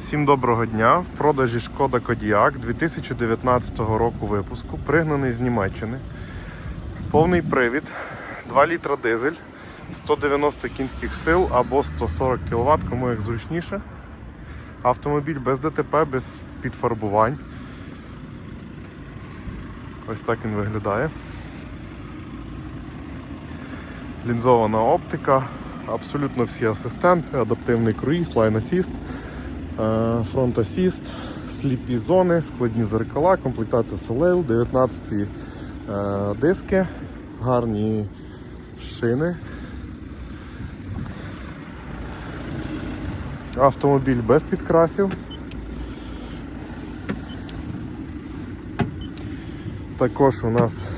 Всім доброго дня! В продажі Шкода Кодіак 2019 року випуску, пригнаний з Німеччини. Повний привід, 2 літра дизель, 190 кінських сил або 140 кВт, кому як зручніше. Автомобіль без ДТП, без підфарбувань. Ось так він виглядає. Лінзована оптика, абсолютно всі асистенти, адаптивний круїз, Assist, е, фронт Assist, сліпі зони, складні зеркала, комплектація Soleil, 19 е, диски, гарні шини. Автомобіль без підкрасів. Також у нас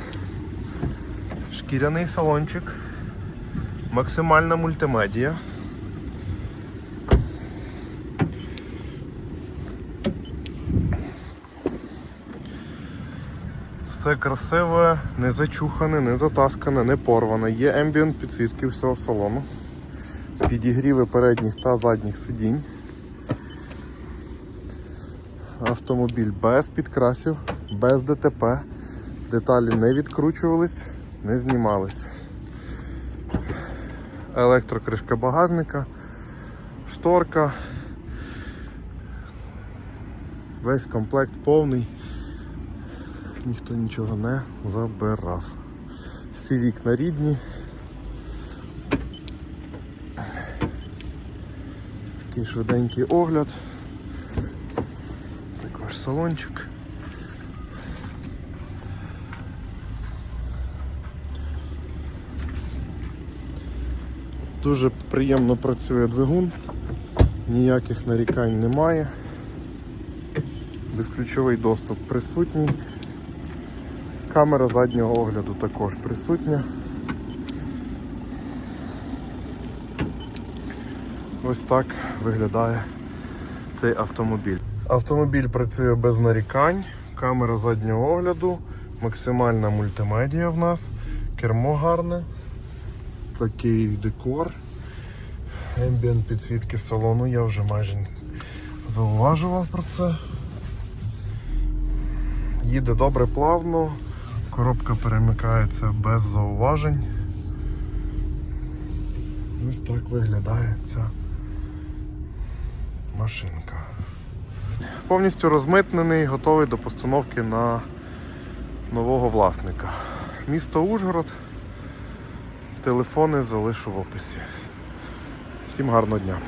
шкіряний салончик, максимальна мультимедія. Все красиве, не зачухане, не затаскане, не порване. Є ембієнт підсвітки всього салону. Підігріви передніх та задніх сидінь. Автомобіль без підкрасів, без ДТП. Деталі не відкручувались, не знімались. Електрокришка багажника, шторка. Весь комплект повний. Ніхто нічого не забирав. Всі вікна рідні. Ось такий швиденький огляд. Також салончик. Дуже приємно працює двигун, ніяких нарікань немає. Безключовий доступ присутній. Камера заднього огляду також присутня. Ось так виглядає цей автомобіль. Автомобіль працює без нарікань, камера заднього огляду, максимальна мультимедія в нас, кермо гарне, такий декор, ембієнт підсвітки салону, я вже майже зауважував про це. Їде добре плавно, коробка перемикається без зауважень. Ось так виглядає ця машинка. Повністю розмитнений, готовий до постановки на нового власника. Місто Ужгород. Телефони залишу в описі. Всім гарного дня!